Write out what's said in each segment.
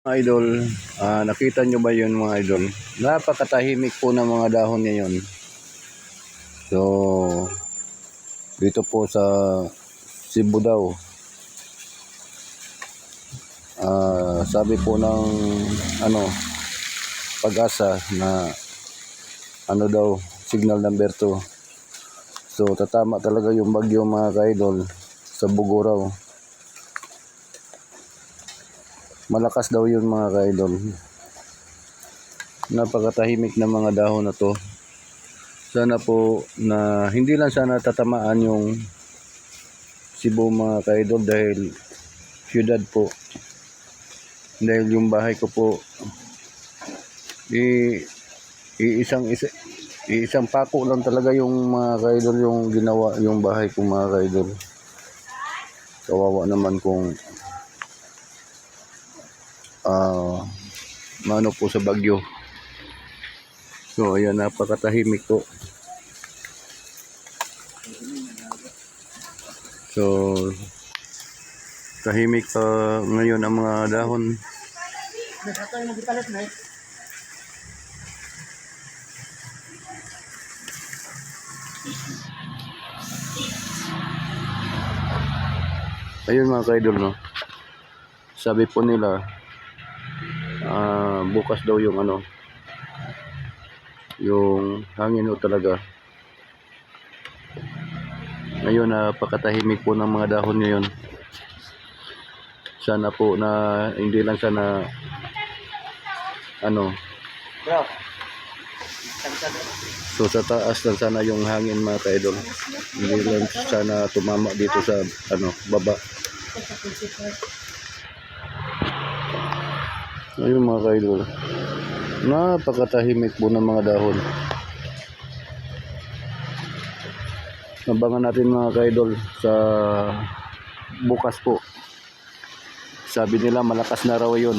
Mga idol, ah, nakita nyo ba yun mga idol? Napakatahimik po ng mga dahon ngayon. So, dito po sa Cebu daw. Ah, sabi po ng ano, pag-asa na ano daw, signal number 2. So, tatama talaga yung bagyo mga ka-idol sa Buguraw. Malakas daw yun mga ka-idol. Napakatahimik ng mga dahon na to. Sana po na hindi lang sana tatamaan yung Cebu mga ka-idol dahil syudad po. Dahil yung bahay ko po i, iisang isa, iisang pako lang talaga yung mga ka-idol yung ginawa yung bahay ko mga ka-idol. Kawawa naman kung ah mano po sa bagyo. So ayan napakatahimik po. So tahimik pa ngayon ang mga dahon. Ayun mga kaidol no. Sabi po nila bukas daw yung ano yung hangin ho talaga. Ngayon napakatahimik po ng mga dahon ngayon. Sana po na hindi lang sana ano so sa taas lang sana yung hangin mga kaidol. Hindi lang sana tumama dito sa ano baba ayun mga kaidol napakatahimik po ng mga dahon Abangan natin mga kaidol sa bukas po. Sabi nila malakas na raw yun.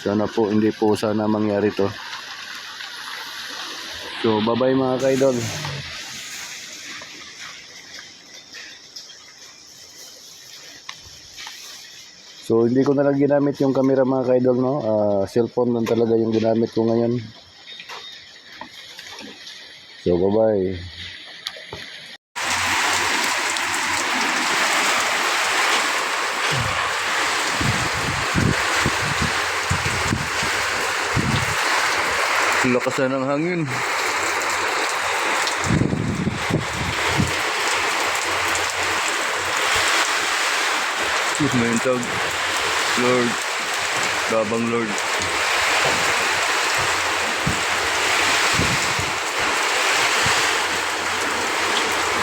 Sana po hindi po sana mangyari to. So bye bye mga kaidol. So hindi ko na lang ginamit yung camera mga kaidol no. Ah, cellphone lang talaga yung ginamit ko ngayon. So bye bye. Lakasan ng hangin. Excuse me, yung tawag. Lord. Babang Lord.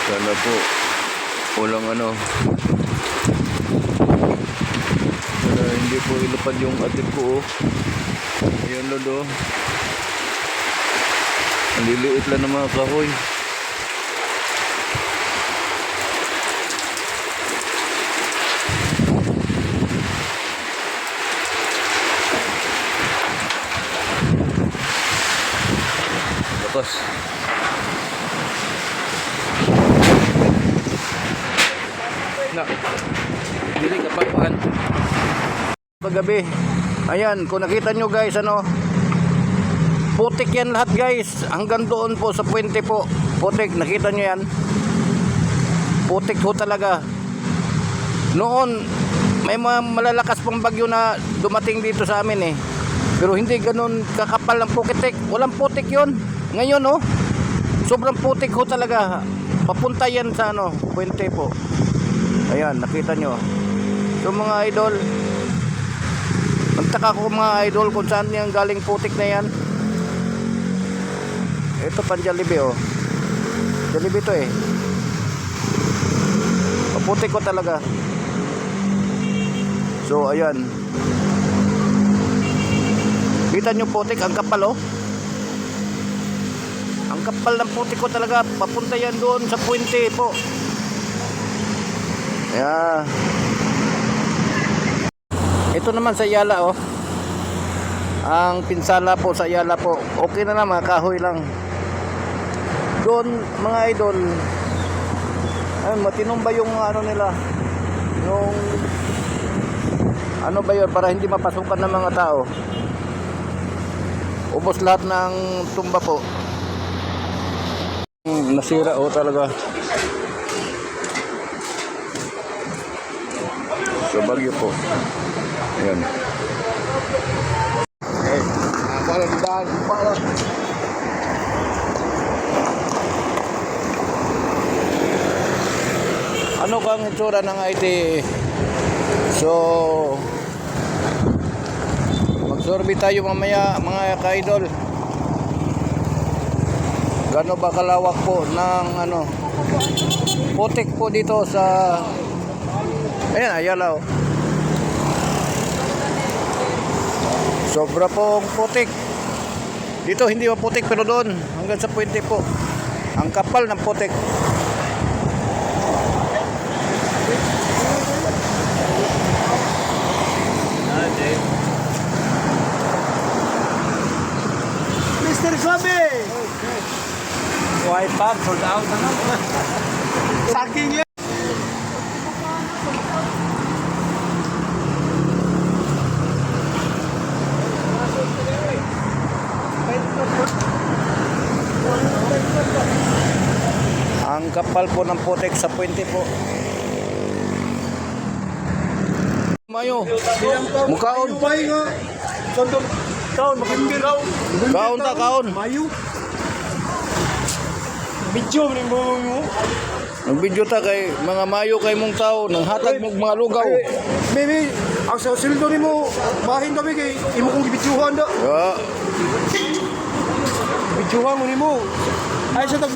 Sana po. Walang ano. Sana hindi po ilapad yung atip ko oh. Ayan Lord oh. Ang liliit lang ng mga kahoy. Tapos. Na. Pagpaan. Paggabi. Ayan, kung nakita nyo guys, ano, Putik yan lahat guys. Hanggang doon po sa puente po. Putik, nakita nyo yan? Putik ho talaga. Noon, may mga malalakas pang bagyo na dumating dito sa amin eh. Pero hindi ganun kakapal ng pukitik. Walang putik yon. Ngayon oh, sobrang putik ho talaga. Papunta yan sa ano, puente po. Ayan, nakita nyo. So mga idol, Nagtaka ko mga idol kung saan yung galing putik na yan. Ito pan Jollibee oh. Jollibee to eh. Paputik ko talaga. So ayan. Kita nyo putik, ang kapal oh. Ang kapal ng putik ko talaga. Papunta yan doon sa puente po. Yeah. Ito naman sa Yala oh. Ang pinsala po sa Yala po. Okay na naman, kahoy lang doon mga idol ay matinong ba yung ano nila yung Ano ba yun? Para hindi mapasukan ng mga tao. Ubos lahat ng tumba po. Hmm, nasira oh talaga. Sa Bagyo po. Ayan. Eh, para daan, para. Ano kang itsura ng IT? So, mag-survey tayo mamaya mga ka-idol. Gano ba kalawak po ng ano putik po dito sa Ayan, Ayala oh. Sobra pong putik. Dito hindi maputik pero doon hanggang sa puwente po. Ang kapal ng putik. Mr. Sabi! Wipe up, sold out na Saking yan! Ang kapal po ng putek sa puwente po. Mayo. Mukaon. Taon, makimbir raw. Kaon ta, kaon. Mayo. Video mo rin mo mo. Nagbidyo ta kay mga mayo kay mong tao nang hatag mong mga lugaw. Maybe, ang sa sildo ni mo, bahin kami kay imo kong gibidyuhan da. Ya, Bidyuhan mo ni mo. Ay sa tagba.